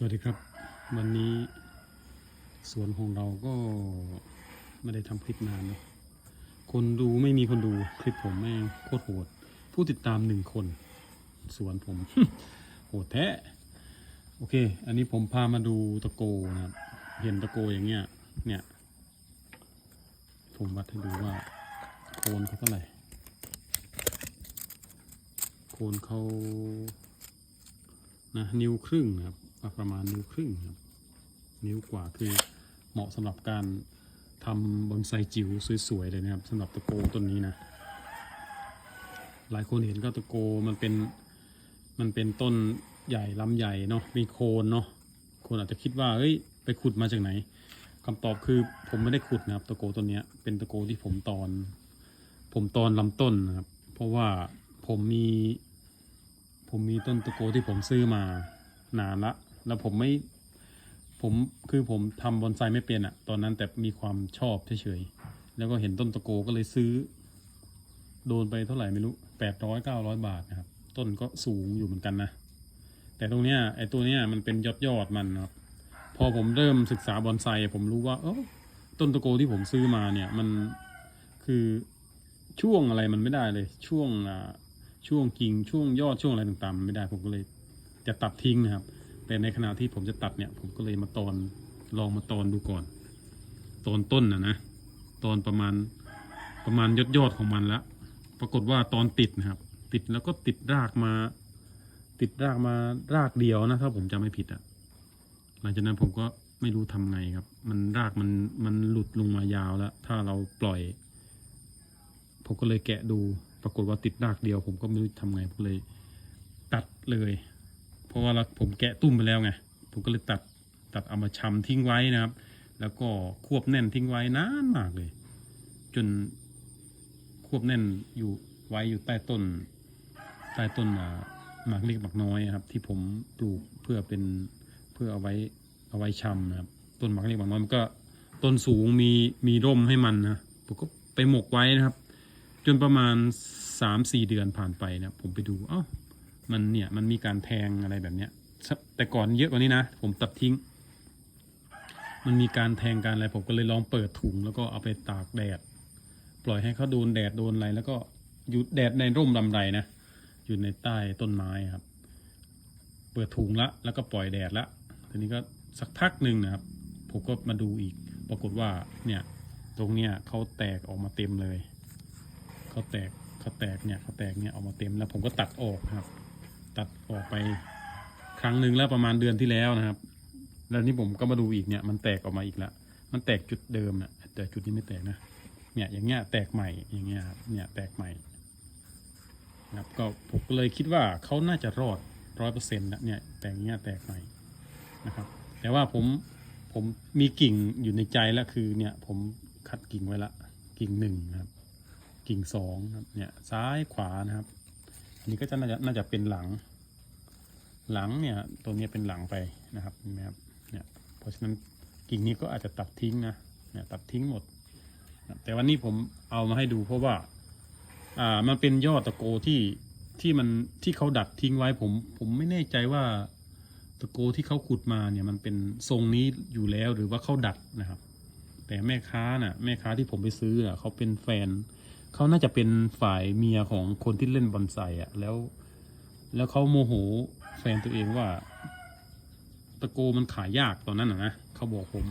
สวัสดีครับ วันนี้สวนของเราก็ไม่ได้ทำคลิปนานเนอะคนดูไม่มีคนดูคลิปผมแม่งโคตรโหด ผู้ติดตามหนึ่งคน สวนผม โหดแท้โอเค อันนี้ผมพามาดูตะโกนะครับ เห็นตะโกอย่างเงี้ย เนี่ย ผมวัดให้ดูว่า โคนเขาเท่าไหร่ โคนเขานะนิ้วครึ่งนะครับ ประมาณนิ้วครึ่งครับนิ้วกว่าคือเหมาะสำหรับการทำบอนไซจิ๋วสวยๆเลยนะครับสำหรับตะโกต้นนี้นะ หลายคนเห็นก็ตะโกมันเป็นมันเป็นต้นใหญ่ลำใหญ่เนาะมีโคนเนาะคนอาจจะคิดว่าเฮ้ยไปขุดมาจากไหนคำตอบคือผมไม่ได้ขุดนะครับตะโกต้นนี้เป็นตะโกที่ผมตอน ผมตอนลำต้นนะครับเพราะว่าผมมี ผมมีต้นตะโกที่ผมซื้อมานานละ แล้วผมไม่ผมคือผมทำบอนไซไม่เป็นอะตอนนั้นแต่มีความชอบเฉยๆแล้วก็เห็นต้นตะโกก็เลยซื้อ โดนไปเท่าไหร่ไม่รู้แปดร้อยเก้าร้อยบาทนะครับ ต้นก็สูงอยู่เหมือนกันนะแต่ตรงเนี้ยไอ้ตัวเนี้ยมันเป็นยอดยอดมันครับ พอผมเริ่มศึกษาบอนไซผมรู้ว่า เออต้นตะโกที่ผมซื้อมาเนี่ยมันคือช่วงอะไรมันไม่ได้เลย ช่วงอ่าช่วงกิ่งช่วงยอดช่วงอะไรต่างๆมันไม่ได้ผมก็เลยจะตัดทิ้งนะครับ แต่ในขณะที่ผมจะตัดเนี่ย ผมก็เลยมาตอนลองมาตอนดูก่อน ตอนต้นนะนะ ตอนประมาณประมาณยอดยอดของมันแล้ว ปรากฏว่าตอนติดนะครับ ติดแล้วก็ติดรากมา ติดรากมารากเดียวนะ ถ้าผมจำไม่ผิดอะ่ะ หลังจากนั้นผมก็ไม่รู้ทำไงครับ มันรากมันมันหลุดลงมายาวแล้ว ถ้าเราปล่อย ผมก็เลยแกะดู ปรากฏว่าติดรากเดียว ผมก็ไม่รู้ทำไงผมเลยตัดเลย เพราะว่าเราผมแกะตุ้มไปแล้วไงผมก็เลยตัดตัดเอามาชำทิ้งไว้นะครับ แล้วก็ควบแน่นทิ้งไว้นานมากเลย จนควบแน่นอยู่ไว้อยู่ใต้ต้น ใต้ต้นหมากเล็กหมากน้อยครับ ที่ผมปลูกเพื่อเป็นเพื่อเอาไว้เอาไว้ชำนะครับ ต้นหมากเล็กหมากน้อยมันก็ต้นสูงมีมีร่มให้มันนะผมก็ไปหมกไว้นะครับ จนประมาณสามสี่เดือนผ่านไปนะผมไปดู เอ้า มันเนี่ยมันมีการแทงอะไรแบบเนี้ยแต่ก่อนเยอะกว่านี้นะ ผมตัดทิ้ง มันมีการแทงการอะไรผมก็เลยลองเปิดถุงแล้วก็เอาไปตากแดด ปล่อยให้เขาโดนแดดโดนอะไรแล้วก็อยู่แดดในร่มลำไรนะอยู่ในใต้ต้นไม้ครับ เปิดถุงละ แล้วก็ปล่อยแดดละทีนี้ก็สักพักหนึ่งนะครับ ผมก็มาดูอีก ปรากฏว่าเนี่ยตรงเนี้ยเขาแตกออกมาเต็มเลยเขาแตกเขาแตกเนี่ยเขาแตกเนี่ยออกมาเต็มแล้วผมก็ตัดออกครับ ตัดออกไปครั้งหนึ่งแล้วประมาณเดือนที่แล้วนะครับ แล้วนี่ผมก็มาดูอีกเนี่ยมันแตกออกมาอีกแล้วมันแตกจุดเดิมนะแต่จุดนี้ไม่แตกนะ เนี่ยอย่างเงี้ยแตกใหม่อย่างเงี้ยครับเนี่ยแตกใหม่นะครับก็ผมก็เลยคิดว่าเขาน่าจะรอดร้อยเปอร์เซ็นต์นะเนี่ยแตกเงี้ยแตกใหม่นะครับ แต่ว่าผมผมมีกิ่งอยู่ในใจแล้วคือเนี่ยผมคัดกิ่งไว้ละกิ่งหนึ่งครับ กิ่งสองครับเนี่ยซ้ายขวานะครับ อันนี้ก็จะน่าจะน่าจะเป็นหลัง หลังเนี่ยตัวเนี้ยเป็นหลังไปนะครับเห็นไหมครับเนี่ยเพราะฉะนั้นกิ่งนี้ก็อาจจะตัดทิ้งนะเนี่ยตัดทิ้งหมด แต่วันนี้ผมเอามาให้ดูเพราะว่าอ่ามันเป็นยอดตะโกที่ที่มันที่เขาดัดทิ้งไว้ผม ผมไม่แน่ใจว่าตะโกที่เขาขุดมาเนี่ยมันเป็นทรงนี้อยู่แล้วหรือว่าเขาดัดนะครับ แต่แม่ค้าน่ะแม่ค้าที่ผมไปซื้ออะเขาเป็นแฟนเขาน่าจะเป็นฝ่ายเมียของคนที่เล่นบอนไซอะแล้ว แล้วเขาโมโห แฟนตัวเองว่า ตะโกมันขายยากตอนนั้นนะเขาบอกผม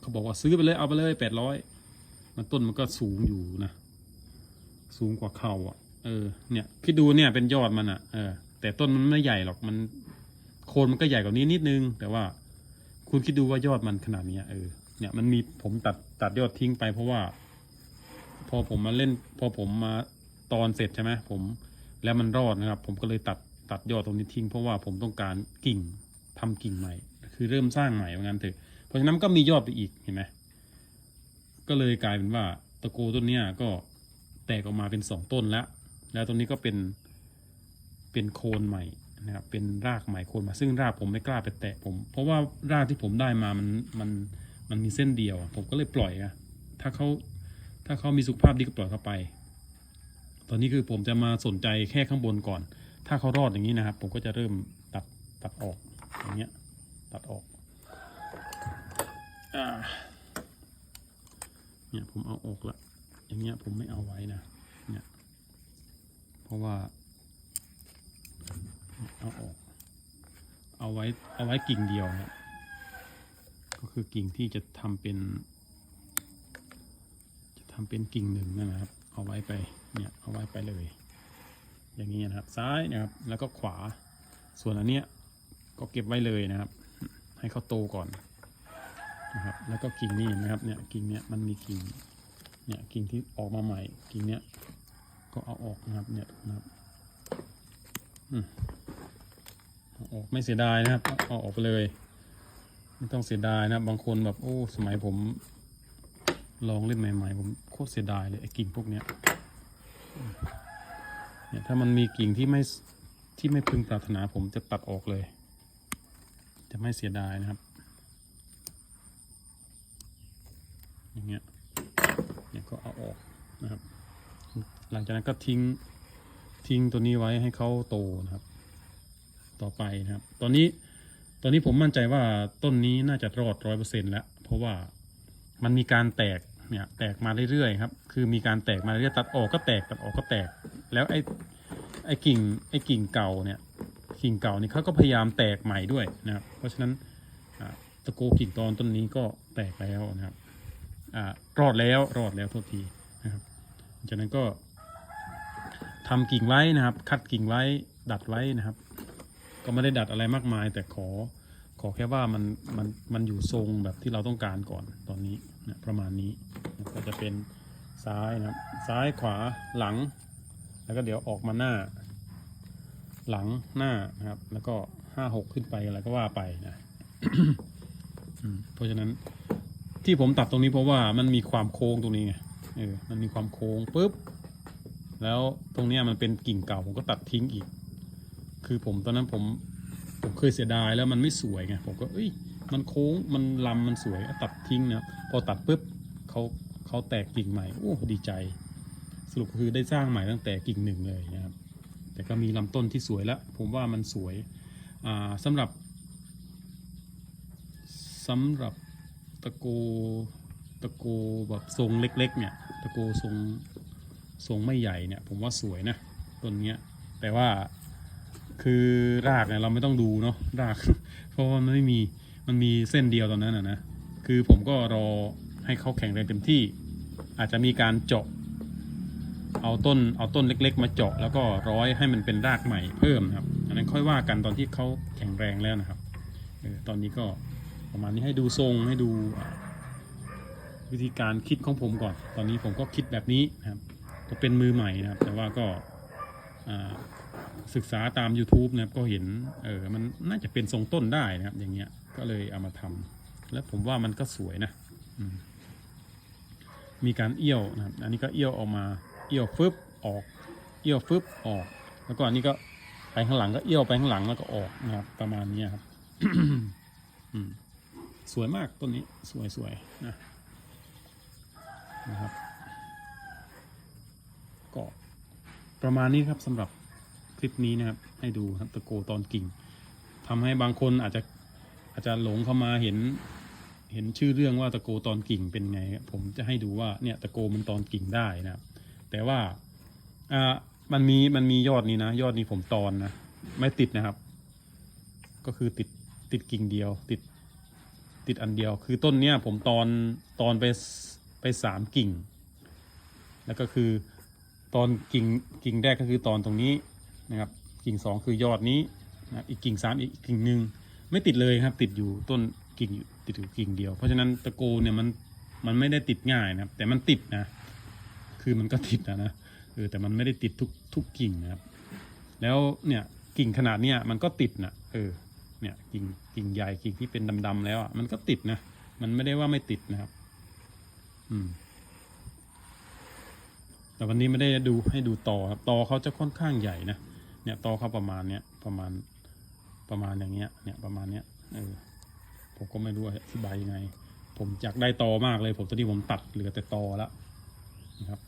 เขาบอกว่าซื้อไปเลยเอาไปเลยแปดร้อยมันต้นมันก็สูงอยู่นะสูงกว่าเข่าอะ เออ เนี่ยคิดดูเนี่ยเป็นยอดมันอะเออแต่ต้นมันไม่ใหญ่หรอกมัน โคนมันก็ใหญ่กว่านี้นิดนึง แต่ว่า คุณคิดดูว่ายอดมันขนาดนี้เออเนี่ยมันมีผมตัดตัดยอดทิ้งไปเพราะว่า พอผมมาเล่น พอผมมาตอนเสร็จใช่ไหมผม แล้วมันรอดนะครับ ผมก็เลยตัด ตัดยอดตรงนี้ทิ้งเพราะว่าผมต้องการกิ่งทำกิ่งใหม่ คือเริ่มสร้างใหม่ว่างั้นเถอะ เพราะฉะนั้นก็มียอดไปอีกเห็นไหมก็เลยกลายเป็นว่าตะโกต้นเนี้ยก็แตกออกมาเป็นสองต้นแล้ว แล้วต้นนี้ก็เป็นเป็นโคนใหม่นะครับ เป็นรากใหม่โคนมาซึ่งรากผมไม่กล้าไปแตะผม เพราะว่ารากที่ผมได้มามันมันมันมีเส้นเดียว ผมก็เลยปล่อยอะถ้าเขาถ้าเขามีสุขภาพดีก็ปล่อยเขาไป ตอนนี้คือผมจะมาสนใจแค่ข้างบนก่อน ถ้าเขารอดอย่างนี้นะครับ ผมก็จะเริ่มตัดตัดออกอย่างเงี้ยตัดออกเนี่ยผมเอาออกละอย่างเงี้ยผมไม่เอาไว้นะเนี่ยเพราะว่าเอาออก เอาไว้เอาไว้กิ่งเดียวครับก็คือกิ่งที่จะทำเป็น จะทำเป็นกิ่งหนึ่งนะครับ เอาไว้ไปเนี่ยเอาไว้ไปเลย อย่างนี้นะครับ ซ้ายนะครับ แล้วก็ขวา ส่วนอันเนี้ยก็เก็บไว้เลยนะครับ ให้เขาโตก่อนนะครับ แล้วก็กิ่งนี้นะครับเนี่ยกิ่งเนี้ยมันมีกิ่งเนี่ยกิ่งที่ออกมาใหม่ กิ่งเนี้ยก็เอาออกนะครับเนี่ยนะครับออกไม่เสียดายนะครับเอาเอาออกไปเลย ไม่ต้องเสียดายนะครับบางคนแบบโอ้สมัยผมลองเล่นใหม่ ๆ ผมโคตรเสียดายเลยไอ้กิ่งพวกเนี้ย เนี่ยถ้ามันมีกิ่งที่ไม่ที่ไม่พึงปรารถนาผมจะตัดออกเลย จะไม่เสียดายนะครับ อย่างเงี้ยเนี่ยก็เอาออกนะครับ หลังจากนั้นก็ทิ้งทิ้งตัวนี้ไว้ให้เขาโตนะครับ ต่อไปนะครับ ตอนนี้ตอนนี้ผมมั่นใจว่าต้นนี้น่าจะรอดร้อยเปอร์เซ็นแล้ว เพราะว่ามันมีการแตกเนี่ยแตกมาเรื่อยๆครับ คือมีการแตกมาเรื่อยๆตัดออกก็แตกตัดออกก็แตก แล้วไอ้ไอ้กิ่งไอ้กิ่งเก่าเนี่ยกิ่งเก่านี่เขาก็พยายามแตกใหม่ด้วยนะครับ เพราะฉะนั้นตะโกกิ่งตอนต้นนี้ก็แตกแล้วนะครับอรอดแล้วรอดแล้วโทษทีนะครับจากนั้นก็ทำกิ่งไว้นะครับ คัดกิ่งไว้ดัดไว้นะครับ ก็ไม่ได้ดัดอะไรมากมาย แต่ขอขอแค่ว่ามันมันมันอยู่ทรงแบบที่เราต้องการก่อนตอนนี้นะประมาณนี้ก็จะเป็นซ้ายนะครับ ซ้ายขวาหลัง แล้วก็เดี๋ยวออกมาหน้า หลังหน้านะครับ แล้วก็ห้าหกขึ้นไปอะไรก็ว่าไปนะเพราะฉะนั้นที่ผมตัดตรงนี้เพราะว่ามันมีความโค้งตรงนี้ไงเออมันมีความโค้งปุ๊บ แล้วตรงเนี้ยมันเป็นกิ่งเก่าผมก็ตัดทิ้งอีก คือผมตอนนั้นผมผมเคยเสียดายแล้วมันไม่สวยไงผมก็เอ้ยมันโค้งมันลำมันสวยตัดทิ้งนะพอตัดปุ๊บเขาเขาแตกกิ่งใหม่โอ้ดีใจ สรุปคือได้สร้างใหม่ตั้งแต่กิ่งหนึ่งเลยนะครับ แต่ก็มีลำต้นที่สวยแล้วผมว่ามันสวยอ่าสำหรับสำหรับตะโกตะโกแบบทรงเล็ก ๆ เนี่ยตะโกทรงทรงไม่ใหญ่เนี่ย ผมว่าสวยนะต้นเนี้ยแต่ว่าคือรากเนี่ยเราไม่ต้องดูเนาะราก เพราะว่ามันไม่มีมันมีเส้นเดียวตอนนั้นนะนะคือผมก็รอให้เขาแข็งแรงเต็มที่ อาจจะมีการเจาะ เอาต้นเอาต้นเล็ก ๆ มาเจาะแล้วก็ร้อยให้มันเป็นรากใหม่เพิ่มนะครับ อันนั้นค่อยว่ากันตอนที่เขาแข็งแรงแล้วนะครับออตอนนี้ก็ประมาณนี้ให้ดูทรงให้ดูวิธีการคิดของผมก่อน ตอนนี้ผมก็คิดแบบนี้นะครับ ก็เป็นมือใหม่นะครับ แต่ว่าก็ศึกษาตาม YouTube นะครับก็เห็นเออมันน่าจะเป็นทรงต้นได้นะครับ อย่างเงี้ยก็เลยเอามาทำแล้วผมว่ามันก็สวยนะมมีการเอี้ยวนะครับ อันนี้ก็เอี้ยวออกมา เอี้ยวฟึบออก เอี้ยวฟึบออก แล้วก็อันนี้ก็ไปข้างหลังก็เอี้ยวไปข้างหลังแล้วก็ออกนะครับ ประมาณนี้ครับสวยมากต้นนี้สวยสวยนะนะครับ ก็ประมาณนี้ครับสำหรับคลิปนี้นะครับ ให้ดูครับตะโกตอนกิ่งทำให้บางคนอาจจะอาจจะหลงเข้ามาเห็น เห็นชื่อเรื่องว่าตะโกตอนกิ่งเป็นไงครับผมจะให้ดูว่าเนี่ยตะโกมันตอนกิ่งได้นะครับ แต่ว่าอ่ามันมีมันมียอดนี้นะ ยอดนี้ผมตอนนะไม่ติดนะครับ ก็คือติดติดกิ่งเดียว ติดติดอันเดียว คือต้นเนี้ยผมตอนตอนไปไปสามกิ่ง แล้วก็คือตอนกิ่งกิ่งแรกก็คือตอนตรงนี้นะครับ กิ่งสองคือยอดนี้นะอีกกิ่งสามอีกกิ่งหนึ่งไม่ติดเลยครับ ติดอยู่ต้นกิ่งอยู่ติดอยู่กิ่งเดียว เพราะฉะนั้นตะโกเนี่ยมันมันไม่ได้ติดง่ายนะครับ แต่มันติดนะ คือมันก็ติดนะนะเออแต่มันไม่ได้ติดทุกทุกกิ่งนะครับ แล้วเนี่ยกิ่งขนาดเนี้ยมันก็ติดนะเออเนี่ยกิ่งกิ่งใหญ่กิ่งที่เป็นดำๆแล้วอะมันก็ติดนะมันไม่ได้ว่าไม่ติดนะครับ อืม แต่วันนี้ไม่ได้ดูให้ดูต่อครับต่อเขาจะค่อนข้างใหญ่นะเนี่ยต่อเขาประมาณเนี้ยประมาณประมาณอย่างเงี้ย เนี่ยประมาณเนี้ยเออผมก็ไม่รู้อธิบายยังไง ผมอยากได้ตอมากเลย ผมตอนนี้ผมตัดเหลือแต่ตอแล้วนะครับ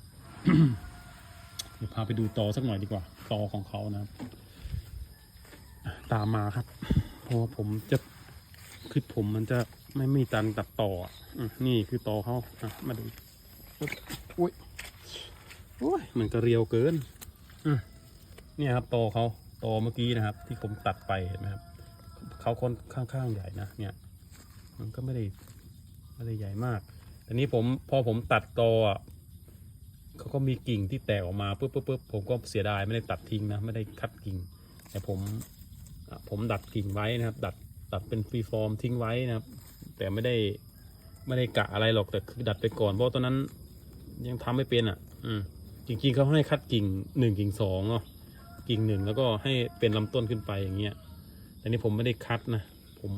เดี๋ยวพาไปดูตอสักหน่อยดีกว่าตอของเขานะครับ ตามมาครับ เพราะว่าผมจะคลิปผมมันจะไม่มีตันตัดต่ออะนี่คือตอเขาอะมาดูโอุ้ยโอ้ยมันก็เรียวเกินอเนี่ยครับตอเขาตอเมื่อกี้นะครับ ที่ผมตัดไปเห็นไหมครับเขาค่อนข้างใหญ่นะเนี่ย มันก็ไม่ได้ไม่ได้ใหญ่มากแต่นี้ผมพอผมตัดตอ เขาก็มีกิ่งที่แตกออกมาปุ๊บปุ๊บปุ๊บผมก็เสียดายไม่ได้ตัดทิ้งนะไม่ได้คัดกิ่ง แต่ผมผมดัดกิ่งไว้นะครับ ดัดดัดเป็นฟรีฟอร์มทิ้งไว้นะครับ แต่ไม่ได้ไม่ได้กะอะไรหรอกแต่คือดัดไปก่อนเพราะตอนนั้นยังทำไม่เป็นอะ อืมจริงๆเขาให้คัดกิ่งหนึ่งกิ่งสองเนาะกิ่งหนึ่งแล้วก็ให้เป็นลำต้นขึ้นไปอย่างเงี้ยแต่นี่ผมไม่ได้คัดนะผม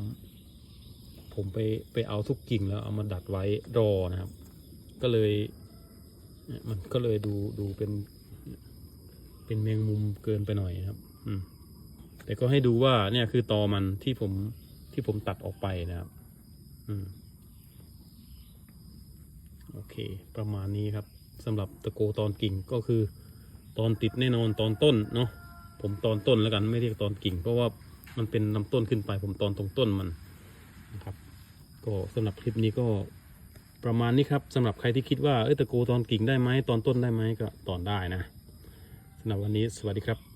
ผมไปไปเอาทุกกิ่งแล้วเอามาดัดไว้รอนะครับ ก็เลย มันก็เลยดูดูเป็น เป็นแมงมุมเกินไปหน่อยครับ อืม แต่ก็ให้ดูว่าเนี่ยคือตอมันที่ผมที่ผมตัดออกไปนะครับ อืม โอเค ประมาณนี้ครับสำหรับตะโกตอนกิ่งก็คือ ตอนติดแน่นอนตอนต้นเนาะผมตอนต้นแล้วกันไม่เรียกตอนกิ่ง เพราะว่ามันเป็นลำต้นขึ้นไป ผมตอนตรงต้นมันนะครับ ก็สำหรับคลิปนี้ก็ ประมาณนี้ครับสำหรับใครที่คิดว่าเออตะโกตอนกิ่งได้ไหมตอนต้นได้ไหมก็ตอนได้นะสำหรับวันนี้สวัสดีครับ